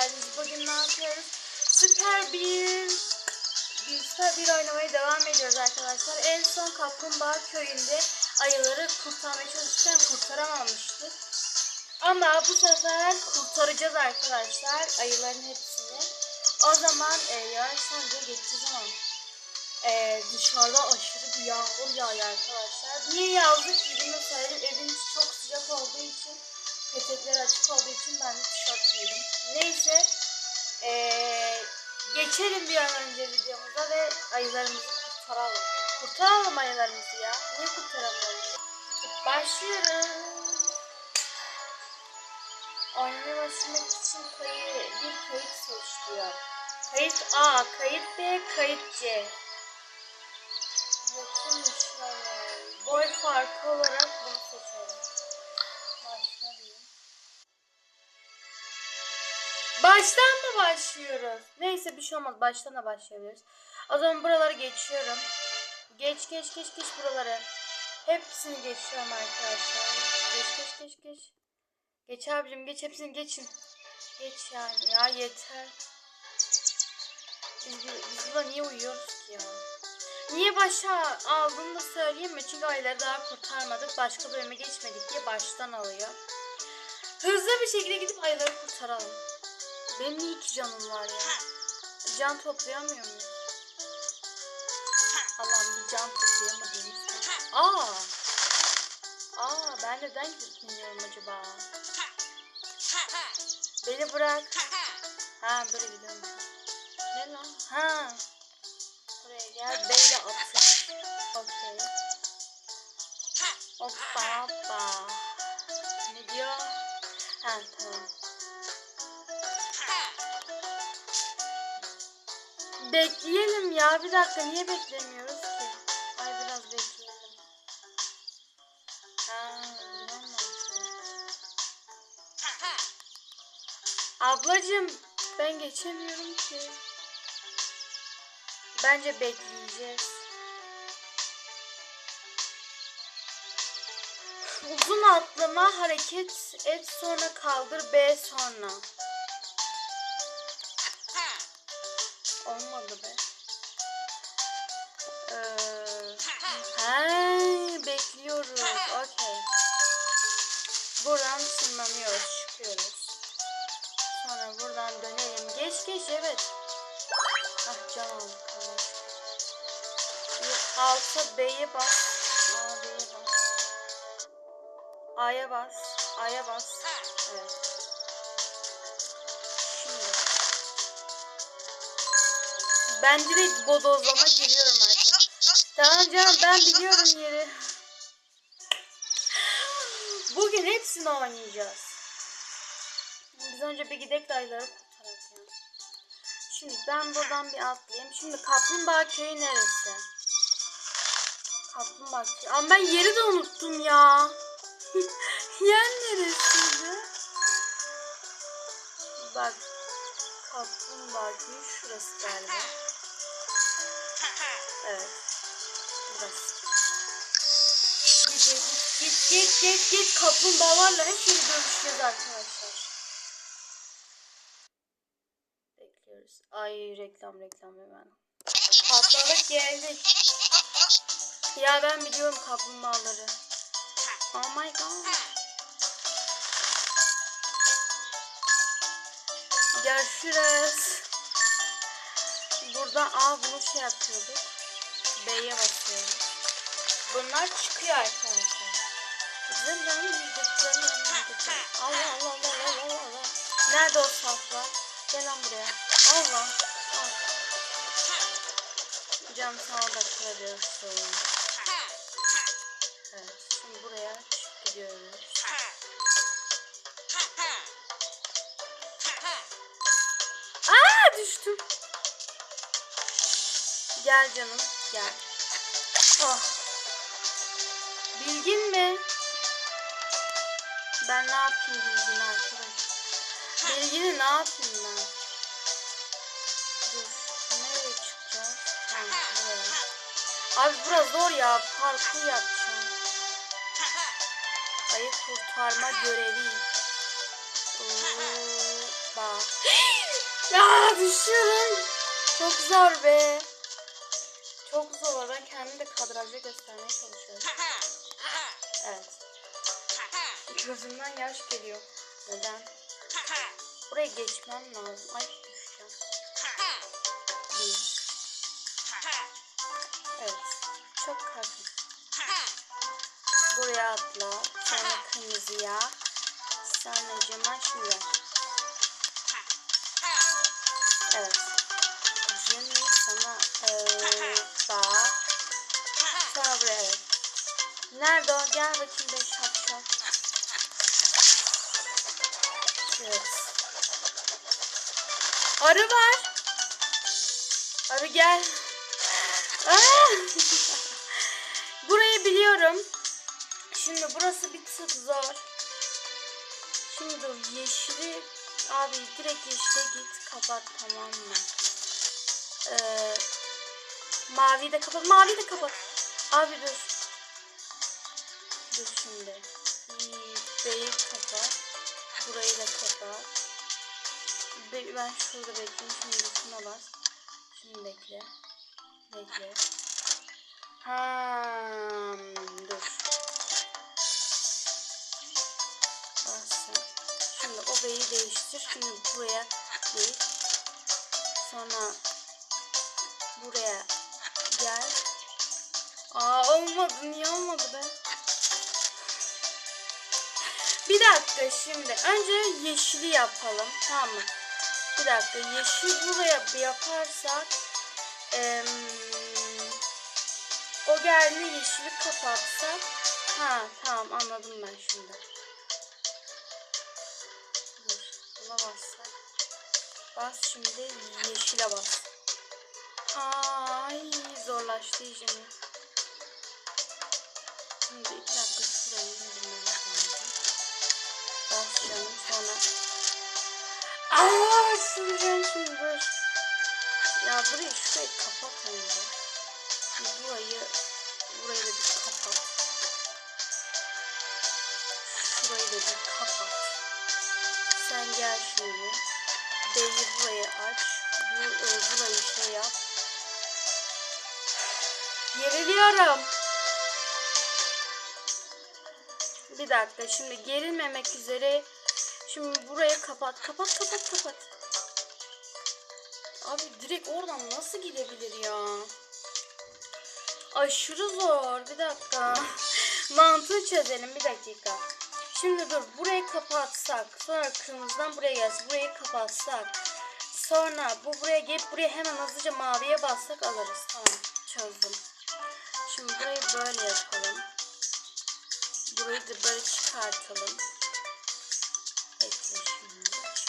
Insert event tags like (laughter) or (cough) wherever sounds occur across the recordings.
geldiniz. Bugün ne yapıyoruz? Süper bir süper bir oynamaya devam ediyoruz arkadaşlar. En son Kaplumbağa köyünde ayıları kurtarmaya çalışırken kurtaramamıştık. Ama bu sefer kurtaracağız arkadaşlar ayıların hepsini. O zaman e, yavaştan diye geçeceğiz ama e, dışarıda aşırı bir yağmur yağıyor arkadaşlar. Niye yazdık gibi söyleyeyim. Evin çok sıcak olduğu için petekler açık olduğu için ben de tişört giydim. Neyse e, geçelim bir an önce videomuza ve ayılarımızı kurtaralım. Kurtaralım ayılarımızı ya. Niye kurtaramıyoruz? Başlıyoruz. Oynamaya başlamak için kayıt, bir kayıt seç diyor. Kayıt A, kayıt B, kayıt C. Bakayım şöyle. Boy farkı olarak bunu seçelim. Baştan mı başlıyoruz? Neyse bir şey olmaz. Baştan da başlayabiliriz. O zaman buraları geçiyorum. Geç geç geç geç buraları. Hepsini geçiyorum arkadaşlar. Geç geç geç geç. Geç abicim geç hepsini geçin. Geç yani ya yeter. Biz, biz burada niye uyuyoruz ki ya? Niye başa aldığını da söyleyeyim mi? Çünkü ayları daha kurtarmadık. Başka bölüme geçmedik diye baştan alıyor. Hızlı bir şekilde gidip ayları kurtaralım. Benim niye iki canım var ya? Can toplayamıyor muyum? Allah'ım bir can toplayamadığım Aa! Aa ben neden gidip dinliyorum acaba? Beni bırak. Ha böyle gidiyorum. Ne lan? Ha. Buraya gel. Beyle atın. Okey. Hoppa hoppa. Ne diyor? Ha tamam. Bekleyelim ya. Bir dakika niye beklemiyoruz ki? Ay biraz bekleyelim. Ablacım ben geçemiyorum ki. Bence bekleyeceğiz. Uzun atlama hareket et sonra kaldır B sonra. Buradan tırmanıyoruz, çıkıyoruz. Sonra buradan dönelim. Geç geç evet. Ah can aldık. Bir alta B'ye bas. Aa B'ye bas. A'ya bas. A'ya bas. Evet. Ben direkt bodozlama giriyorum artık. Tamam canım ben biliyorum yeri. Hepsini oynayacağız. Biz önce bir gidek de ayları kurtaralım. Şimdi ben buradan bir atlayayım. Şimdi Kaplumbağa köyü neresi? Kaplumbağa köyü. Ama ben yeri de unuttum ya. (laughs) Yer neresiydi? Bak. Kaplumbağa köyü şurası galiba. (laughs) Evet. Burası. Git git git git kaplumbağalarla hep şeyi dövüşeceğiz arkadaşlar. Bekliyoruz. Ay reklam reklam hemen. Atladık geldik. Ya ben biliyorum kaplumbağaları. Oh my god. Görüşürüz. Burada A bunu şey yapıyorduk. B'ye basıyoruz. Bunlar çıkıyor arkadaşlar. Allah Allah Allah Allah Allah. Nerede o saflar? Gel lan buraya. Allah. Al. Cam sana da. Evet. Şimdi buraya gidiyoruz. Aa düştüm. Gel canım gel. Oh. Bilgin mi? Ben ne yapayım bilgini arkadaş? Bilgini ne yapayım ben? Dur. Nereye çıkacağız? Ha, buraya. Abi burası zor ya. Parkur yapacağım. Ayı kurtarma görevi. Oo, bak. Ya düşüyorum. Çok zor be. Çok zor. Ben kendimi de kadrajda göstermeye çalışıyorum. Gözümden yaş geliyor. Neden? Buraya geçmem lazım. Ay düşeceğim. Bir. Evet. Çok hafif. Buraya atla. Sonra kırmızıya. Sonra cama şimdi. Evet. Jimmy sana eee bak. Sonra buraya evet. Nerede o? Gel bakayım be şapşal. Evet. Arı var. Arı gel. Aa! (laughs) Burayı biliyorum. Şimdi burası bir tık zor. Şimdi yeşili abi direkt yeşile git kapat tamam mı? Ee, mavi de kapat mavi de kapat. Abi dur. Dur şimdi. B'yi kapat. Burayı da kapat. Be- ben şurada bekleyeyim. Şimdi şuna bas. Şimdi bekle. Bekle. Ha, dur. Bastım. Şimdi o beyi değiştir. Şimdi buraya git. Sonra buraya gel. Aa olmadı. Niye olmadı be? Bir dakika şimdi. Önce yeşili yapalım. Tamam mı? Bir dakika. Yeşil buraya yaparsak em, o geldi yeşili kapatsak ha tamam anladım ben şimdi. Dur. Buna bassak. Bas şimdi yeşile bas. Ay zorlaştı iyice. Şimdi iki dakika. Bas canım sonra. Aa süreceğim şimdi dur. Ya burayı şurayı kapat önce. Burayı burayı da bir kapat. Şurayı da bir kapat. Sen gel şimdi. B'yi buraya aç. Bu, e, burayı şey yap. Geriliyorum. Bir dakika şimdi gerilmemek üzere. Şimdi burayı kapat. Kapat kapat kapat. Abi direkt oradan nasıl gidebilir ya? Aşırı zor. Bir dakika. (laughs) Mantığı çözelim bir dakika. Şimdi dur burayı kapatsak. Sonra kırmızıdan buraya gelsin. Burayı kapatsak. Sonra bu buraya gelip buraya hemen hızlıca maviye bassak alırız. Tamam çözdüm. Şimdi burayı böyle yapalım. Burayı da böyle çıkartalım.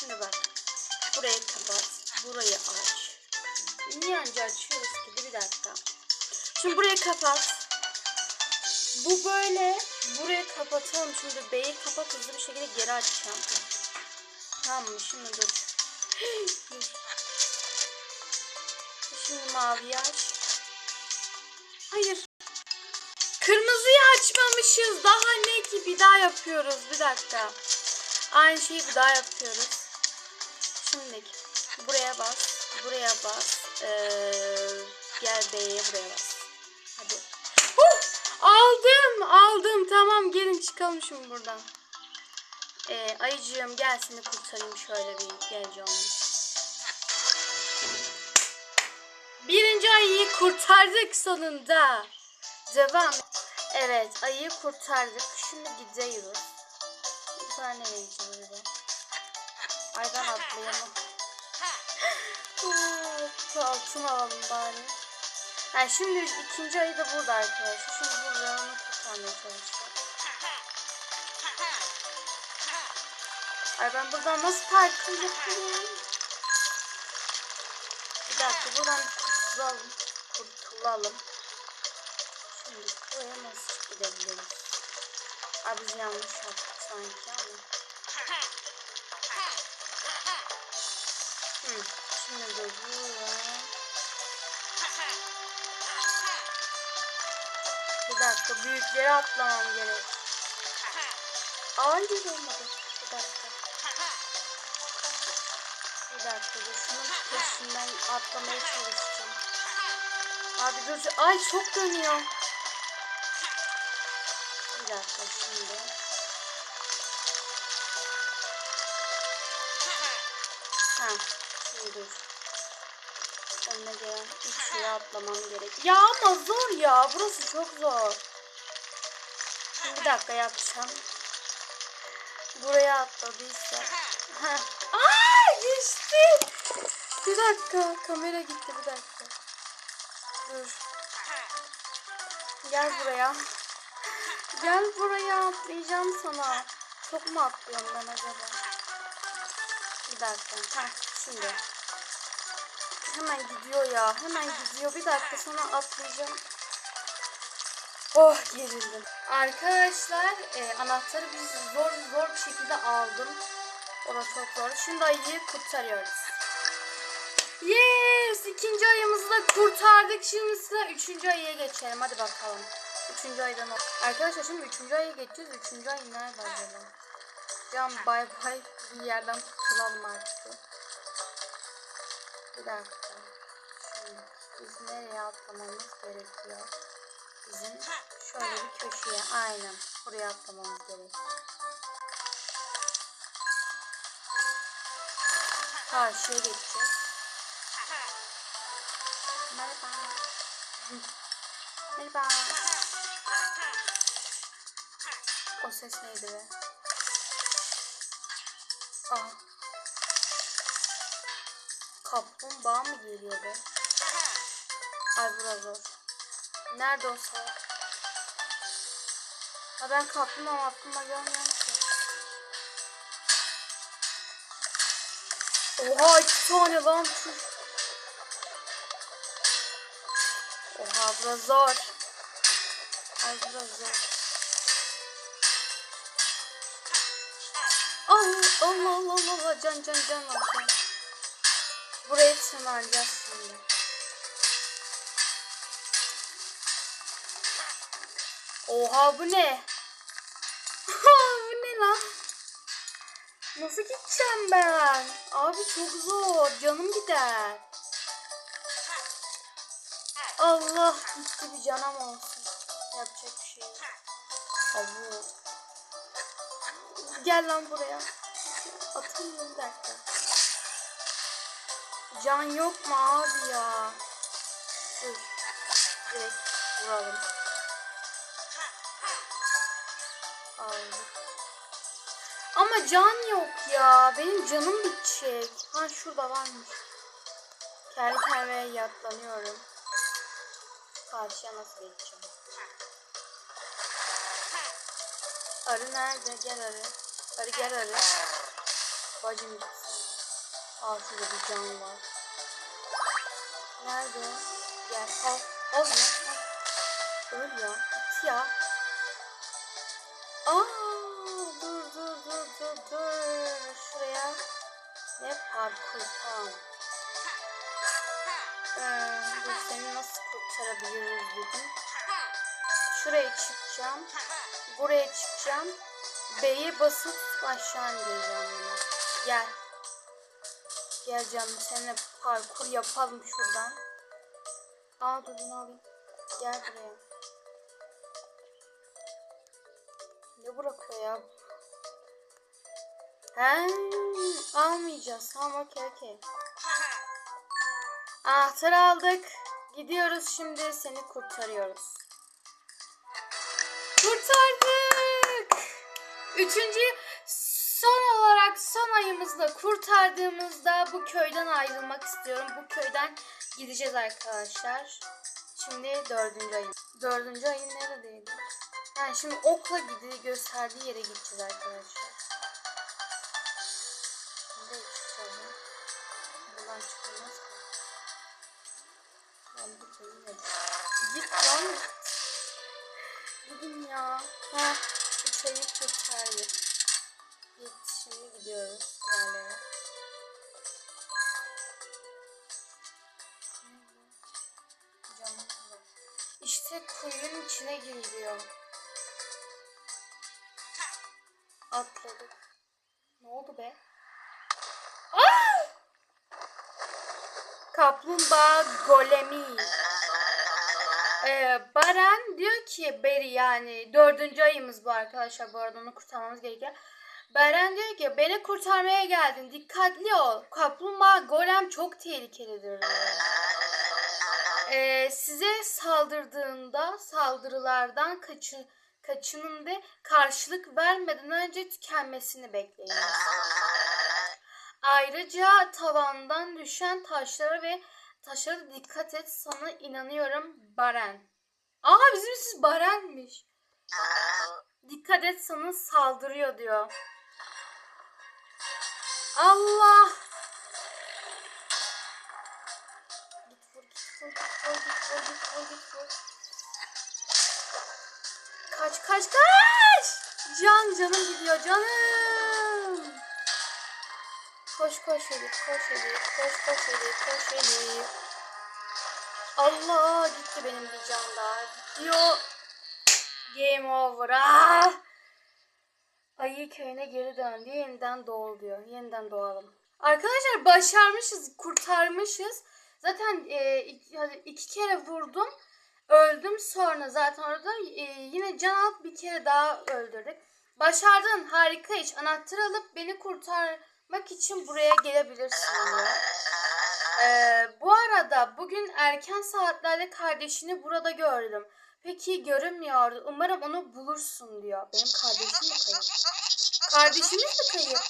Şimdi. Bak. Burayı kapat. Burayı aç. Niye anca açıyoruz ki? Bir dakika. Şimdi burayı kapat. Bu böyle. Burayı kapatalım. Şimdi B'yi kapat hızlı bir şekilde geri açacağım. Tamam mı? Şimdi dur. (gasps) Şimdi maviyi aç. Hayır. Kırmızıyı açmamışız. Daha ne ki? Bir daha yapıyoruz. Bir dakika. Aynı şeyi bir daha yapıyoruz. Şimdi buraya bas. Buraya bas. Ee, gel B'ye buraya bas. Hadi. Huh! Aldım. Aldım. Tamam gelin çıkalım şimdi buradan. Ee, ayıcığım gel seni kurtarayım şöyle bir gel canım. Birinci ayıyı kurtardık sonunda. Devam. Evet ayıyı kurtardık. Şimdi gidiyoruz. Bir tane nereye gideceğiz? Ay ben atlayamam. (laughs) Aa, Altın alalım bari. Ha, şimdi ikinci ayı da burada arkadaşlar. Şimdi burada onu kurtarmaya çalışacağım. Ay ben buradan nasıl parkur yapayım? Bir dakika buradan kurtulalım. Kurtulalım. Şimdi buraya nasıl gidebiliriz? Ay biz yanlış yaptık sanki ama. Hı. Şimdi de buraya. Bir dakika büyükleri atlamam gerek. Bir olmadı. Bir dakika. Bir dakika dur. Şunun peşinden atlamaya çalışacağım. Abi dur. Ay çok dönüyor. Bir dakika şimdi. Ha, dur. Önüne gelen üçlüye atlamam gerek. Ya ama zor ya. Burası çok zor. Şimdi bir dakika yapacağım. Buraya atladıysa. (laughs) Aa geçti. Bir dakika. Kamera gitti bir dakika. Dur. Gel buraya. Gel buraya atlayacağım sana. Çok mu atlıyorum ben acaba? Bir dakika. Ha şimdi. Hemen gidiyor ya. Hemen gidiyor. Bir dakika sonra atlayacağım. Oh gerildim. Arkadaşlar e, anahtarı biz zor zor bir şekilde aldım. O da çok zor. Şimdi ayıyı kurtarıyoruz. Yes! İkinci ayımızı da kurtardık. Şimdi sıra üçüncü ayıya geçelim. Hadi bakalım. Üçüncü aydan Arkadaşlar şimdi üçüncü aya geçeceğiz. Üçüncü ay nerede acaba? Can bay bay bir yerden kurtulalım artık. Bir dakika. Şimdi biz nereye atlamamız gerekiyor? Bizim şöyle bir köşeye aynen buraya atlamamız gerekiyor. Karşıya geçeceğiz. Merhaba. Merhaba. O ses neydi be? Aa. Kaplumbağa mı geliyor be? Ay biraz zor. Nerede o salak? Ha ben kaplumbağa aklımda görmüyorum ki. Oha iki tane lan. Oha biraz zor. Ay biraz zor. Allah Allah Allah Allah Allah can can can Allah can. Buraya tırmanacağız şimdi. Oha bu ne? (laughs) bu ne lan? Nasıl gideceğim ben? Abi çok zor. Canım gider. Allah gitti bir canım olsun. Yapacak bir şey yok. Abi. Gel lan buraya. Bir dakika. Can yok mu abi ya? Dur. Direkt vuralım. Aldık. Ama can yok ya. Benim canım bitecek. Ha şurada varmış. Kendi kendime yatlanıyorum. Karşıya nasıl geçeceğim? Arı nerede? Gel arı. Arı gel arı. Bacım gitsin. Al şurada bir can var. Nerede? Gel al. Al. Al. Öl ya. Git ya. Aa, dur dur dur dur dur. Şuraya. Ne parkur tamam. Ee, dur seni nasıl kurtarabiliriz dedim. Şuraya çıkacağım. Buraya çıkacağım. B'ye basıp aşağı indireceğim bunu. Gel. Gel canım seninle parkur yapalım şuradan. Aa dur bunu alayım. Gel buraya. Ne bırakıyor ya? He, almayacağız. Tamam okey okey. (laughs) Anahtarı aldık. Gidiyoruz şimdi seni kurtarıyoruz. Kurtardık. Üçüncü son olarak son ayımızda kurtardığımızda bu köyden ayrılmak istiyorum. Bu köyden gideceğiz arkadaşlar. Şimdi dördüncü ayın. Dördüncü ayın neredeydi? Yani şimdi okla gidi gösterdiği yere gideceğiz arkadaşlar. Çıkacağız? ya? Buradan çıkılmaz ki. Ben bu köyü ne? Git lan. Gidin ya. Ha, bu çayı kurtardık. Şimdi gidiyoruz yerlere. İşte kuyunun içine giriliyor. Atladık. Ne oldu be? Aa! Kaplumbağa golemi. Ee, Baren diyor ki Beri yani dördüncü ayımız bu arkadaşlar bu arada onu kurtarmamız gerekiyor. Beren diyor ki beni kurtarmaya geldin dikkatli ol. Kaplumbağa golem çok tehlikelidir. Ee, size saldırdığında saldırılardan kaçın, kaçının ve karşılık vermeden önce tükenmesini bekleyiniz. Ayrıca tavandan düşen taşlara ve taşlara dikkat et. Sana inanıyorum Baren. Aa bizim siz Baren'miş. Dikkat et sana saldırıyor diyor. Allah. Git vur git vur git vur git vur git vur git vur. Kaç kaç kaç. Can canım gidiyor canım. Koş koş Elif koş Elif koş koş Elif koş Elif. Allah gitti benim bir can daha. Gidiyor. Game over. Ah! Ayı köyüne geri döndü. Yeniden doğul diyor. Yeniden doğalım. Arkadaşlar başarmışız. Kurtarmışız. Zaten e, iki, iki kere vurdum. Öldüm sonra zaten orada e, yine can alıp bir kere daha öldürdük. Başardın harika iş. Anahtar alıp beni kurtarmak için buraya gelebilirsin diyor. Ee, bu arada bugün erken saatlerde kardeşini burada gördüm. Peki görünmüyordu. Umarım onu bulursun diyor. Benim kardeşim kayıp? Kardeşimiz mi kayıp?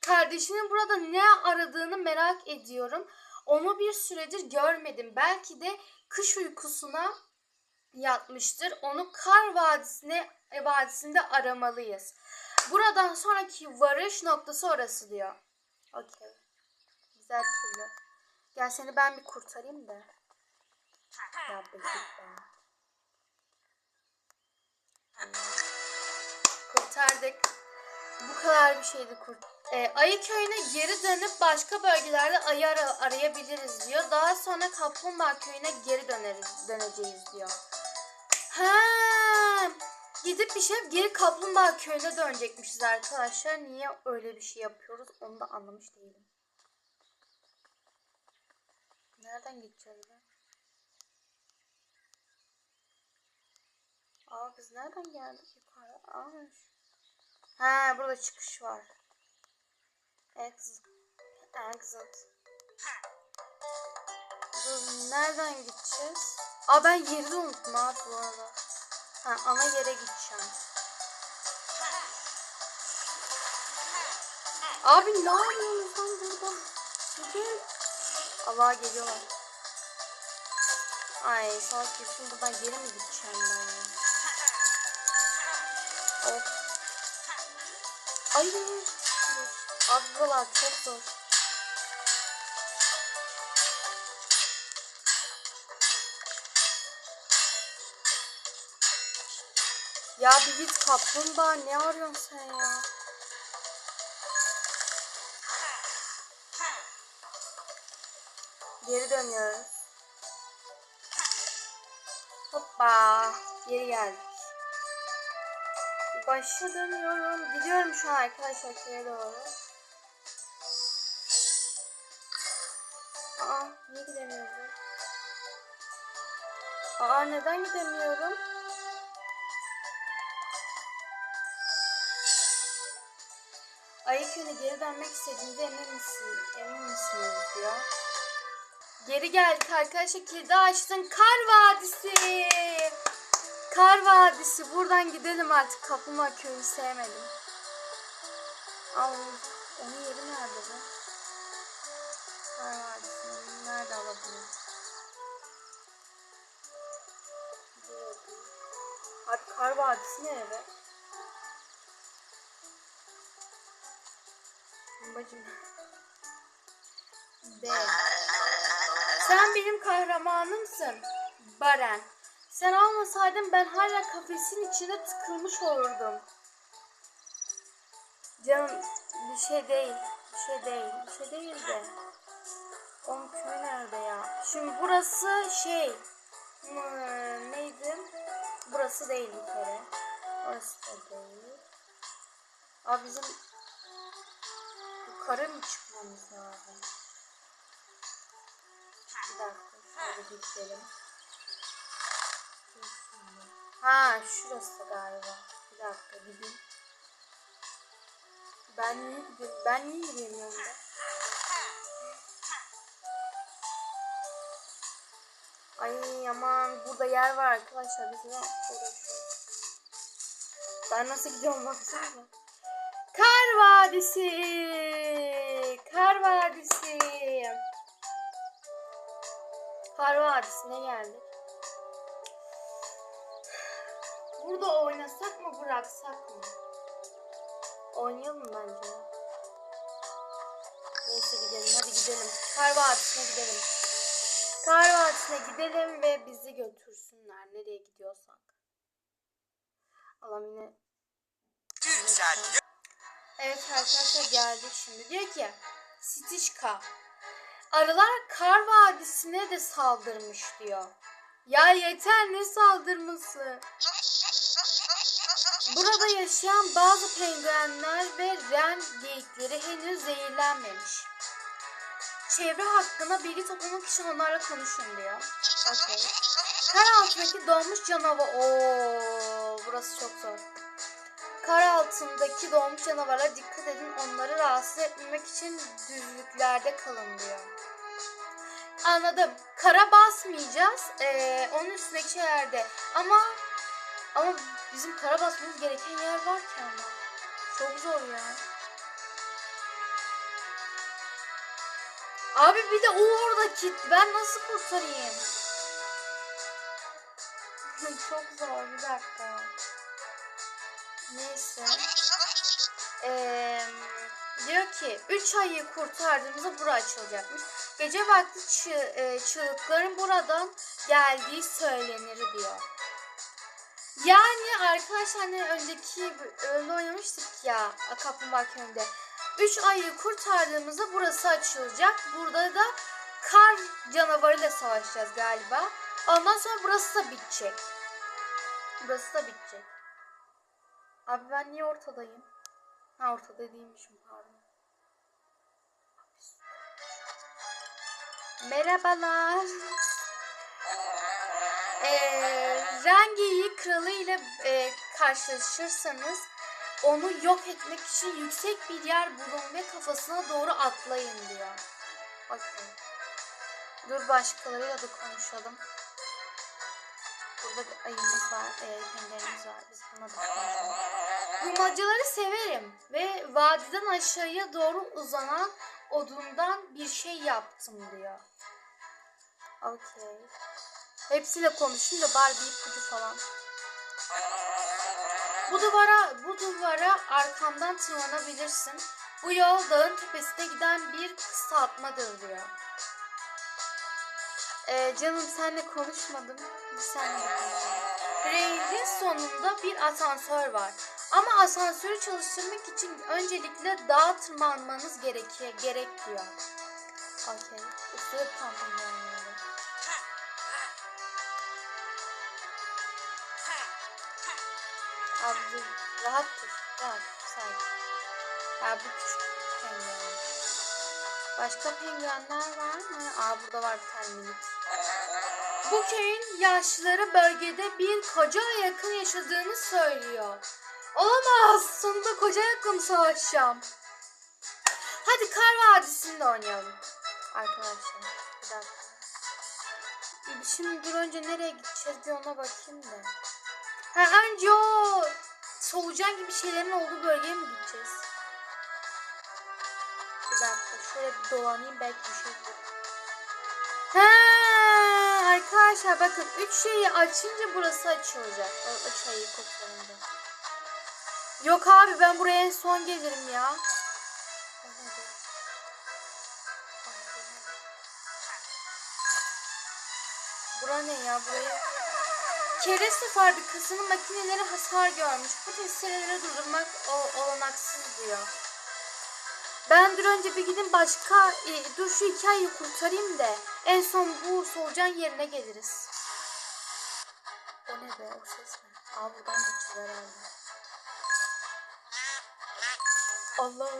Kardeşinin burada ne aradığını merak ediyorum. Onu bir süredir görmedim. Belki de kış uykusuna yatmıştır. Onu kar vadisine vadisinde aramalıyız. Buradan sonraki varış noktası orası diyor. Okey. Güzel türlü. Gel seni ben bir kurtarayım da. Ya be. Kurtardık. Bu kadar bir şeydi kurt. Ee, ayı köyüne geri dönüp başka bölgelerde ayı ara- arayabiliriz diyor. Daha sonra kaplumbağa köyüne geri döneriz, döneceğiz diyor. Ha, gidip bir şey geri kaplumbağa köyüne dönecekmişiz arkadaşlar. Niye öyle bir şey yapıyoruz onu da anlamış değilim. Nereden gideceğiz be? Aa biz nereden geldik yukarı? Aa, Ha burada çıkış var. Exit. Exit. Dur nereden gideceğiz? Aa ben yeri de unuttum abi bu arada. Ha ana yere gideceğim. Abi ne yapıyorsun sen burada? Gidin. Allah geliyorlar. Ay salak kesin buradan geri mi gideceğim ben ya? Of. Ay. Abi buralar çok zor. Ya bir git kaplumbağa ne arıyorsun sen ya? Geri dönüyoruz. Hoppa. Geri geldik. Başa dönüyorum. Gidiyorum şu an arkadaşlar köye doğru. Aa niye gidemiyorum? Aa neden gidemiyorum? Ayı köyüne geri dönmek istediğinde emin misin? Emin misiniz diyor. Geri geldik arkadaşlar. Kilidi açtın. Kar Vadisi. Kar Vadisi. Buradan gidelim artık. Kaplumbağa köyünü sevmedim. Al. Onun yeri nerede be? Kar Vadisi'ni nerede alabilirim? Abi Kar Vadisi nerede? Bacım. B. Sen benim kahramanımsın. Baren. Sen olmasaydın ben hala kafesin içine tıkılmış olurdum. Canım bir şey değil. Bir şey değil. Bir şey değil de. Onun köy nerede ya? Şimdi burası şey. hmm, neydi? Burası değil bir kere. Orası da değil. Abi bizim yukarı mı çıkmamız lazım? Bir dakika şöyle şimdi. Ha şurası galiba. Bir dakika gideyim. Ben niye gidiyorum? Ben niye gidemiyorum da? Ay aman burada yer var arkadaşlar. Biz ne? Ben nasıl gidiyorum baksana. Kar Vadisi. Kar Vadisi. Kar Vadisi'ne geldik. Burada oynasak mı bıraksak mı? Oynayalım bence. Neyse gidelim hadi gidelim. Kar Vadisi'ne gidelim. Kar Vadisi'ne gidelim ve bizi götürsünler nereye gidiyorsak. Allah'ım yine. Evet arkadaşlar geldik şimdi. Diyor ki Stişka arılar kar vadisine de saldırmış diyor. Ya yeter ne saldırması. Burada yaşayan bazı penguenler ve ren geyikleri henüz zehirlenmemiş. Çevre hakkında bilgi toplamak için onlarla konuşun diyor. Okey. Kar altındaki donmuş canavar. Oo, burası çok zor. Kar altındaki donmuş canavarlara dikkat edin. Onları rahatsız etmemek için düzlüklerde kalın diyor. Anladım. Kara basmayacağız. Ee, onun üstündeki yerde. Ama ama bizim kara basmamız gereken yer var ki ama. Çok zor ya. Abi bir de o orada kilitli. Ben nasıl kurtarayım? (laughs) Çok zor. Bir dakika. Neyse. Ee, diyor ki 3 ayı kurtardığımızda bura açılacakmış. Gece vakti çığ, e, çığlıkların buradan geldiği söylenir diyor. Yani arkadaşlar hani önceki bölümde oynamıştık ya Kaplumbağa Köyü'nde. 3 ayı kurtardığımızda burası açılacak. Burada da kar canavarıyla savaşacağız galiba. Ondan sonra burası da bitecek. Burası da bitecek. Abi ben niye ortadayım? Ha ortada değilmişim pardon. Merhabalar. Ee, Rengeyi kralı ile e, karşılaşırsanız onu yok etmek için yüksek bir yer bulun ve kafasına doğru atlayın diyor. Bakın. Dur başkalarıyla da konuşalım. Burada bir ayımız var, e, penguenimiz var. Biz buna da konuşalım. Bulmacaları severim ve vadiden aşağıya doğru uzanan odundan bir şey yaptım diyor. Okey. Hepsiyle konuşayım da bari bir ipucu falan. Bu duvara, bu duvara arkamdan tırmanabilirsin. Bu yol dağın tepesine giden bir kısaltmadır diyor. Ee, canım senle konuşmadım. De konuşalım. Rehrin sonunda bir asansör var. Ama asansörü çalıştırmak için öncelikle dağa tırmanmanız gerekiyor, gerek diyor. Okey. Üstüne tam Abi dur, rahat dur. Rahat sakin. Ya bu küçük penguen. Başka penguenler var mı? Aa burada var bir tane minik. Bu köyün yaşlıları bölgede bir koca yakın yaşadığını söylüyor. Olamaz. Sonunda koca yakın savaşacağım. Hadi Kar Vadisi'nde oynayalım. Arkadaşlar. Bir dakika. Şimdi dur önce nereye gideceğiz bir ona bakayım da. Ha önce o solucan gibi şeylerin olduğu bölgeye mi gideceğiz? Bir dakika şöyle bir dolanayım belki bir şey bulurum. Ha arkadaşlar bakın üç şeyi açınca burası açılacak. O ayı kurtarınca. Yok abi ben buraya en son gelirim ya. Bura ne ya buraya? Kereste fabrikasının makineleri hasar görmüş. Bu testereleri durdurmak olanaksız diyor. Ben dur önce bir gidin başka e, dur şu hikayeyi kurtarayım da en son bu solucan yerine geliriz. O ne be o ses ne? Aa buradan geçeceğiz herhalde. Allah.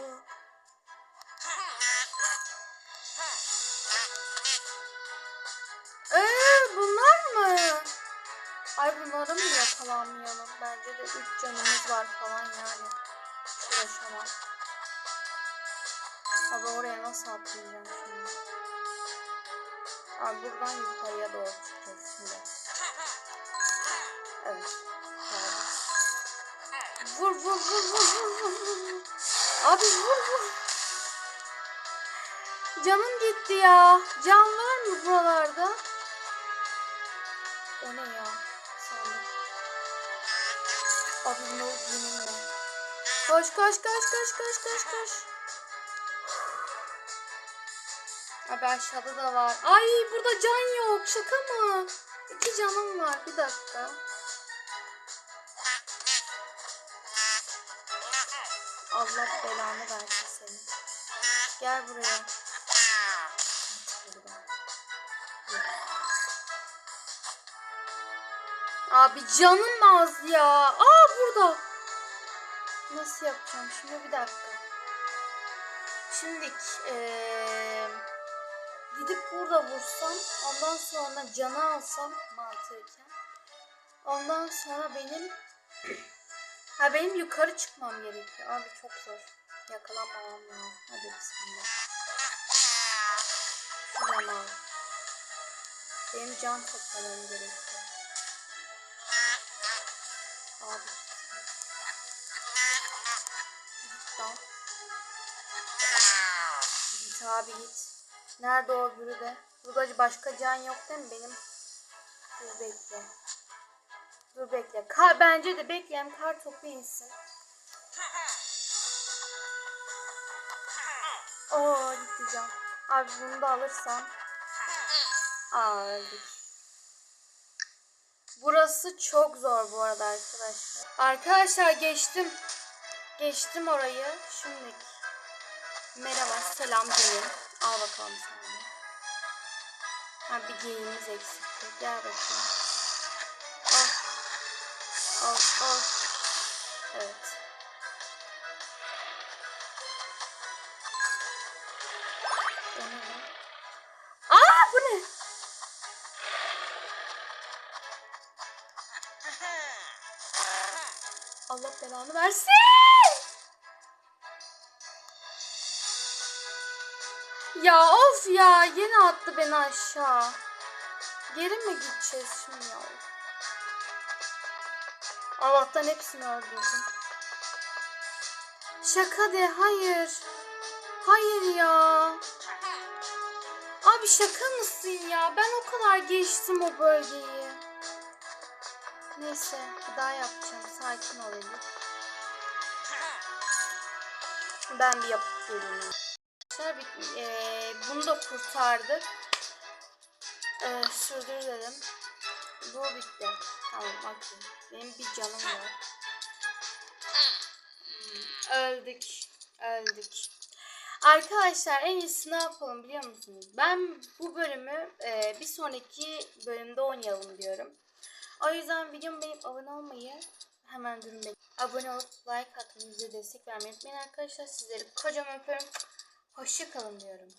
Yakalanmayalım? Bence de 3 canımız var falan yani. Uğraşamam. Abi oraya nasıl atlayacağım şimdi? Abi buradan yukarıya doğru çıkacağız şimdi. Evet. Vur vur vur vur vur vur vur. Abi vur vur. Canım gitti ya. Can var mı buralarda? O ne ya? Abi ne oldu yeminle. Koş koş koş koş koş koş koş. Abi aşağıda da var. Ay burada can yok. Şaka mı? İki canım var. Bir dakika. Allah belanı versin seni. Gel buraya. Abi canım az ya. Aa burada. Nasıl yapacağım şimdi bir dakika. Şimdi eee gidip burada vursam ondan sonra canı alsam mantıken. Ondan sonra benim ha benim yukarı çıkmam gerekiyor. Abi çok zor. Yakalanmamam lazım. Hadi bismillah. Şuradan al. Benim can toplamam gerekiyor. Abi. Git lan. Git abi git. Nerede o öbürü de? Burada başka can yok değil mi benim? Dur bekle. Dur bekle. Kar, bence de bekleyelim kar topu insin. Oo gitti can. Abi bunu da alırsam. Aa. Burası çok zor bu arada arkadaşlar. Arkadaşlar geçtim. Geçtim orayı. Şimdi merhaba selam gelin. Al bakalım de. Ha bir geyimiz eksikti. Gel bakayım. Al. Al al. Evet. Belanı versin. Ya of ya yine attı beni aşağı. Geri mi gideceğiz şimdi ya? Allah'tan hepsini öldürdüm. Şaka de hayır. Hayır ya. Abi şaka mısın ya? Ben o kadar geçtim o bölgeyi. Neyse bir daha yapacağım. Sakin olayım. Ben bir yapıp geleyim. Bir- eee, bunu da kurtardık. Eee sürdür dedim. Bu bitti. Tamam okey. Benim bir canım var. Hmm, öldük. Öldük. Arkadaşlar en iyisi ne yapalım biliyor musunuz? Ben bu bölümü eee, bir sonraki bölümde oynayalım diyorum. O yüzden videomu beğenip abone olmayı hemen durun. Abone olup like atmayı, bize destek vermeyi unutmayın arkadaşlar. Sizleri kocaman öpüyorum. Hoşça kalın diyorum.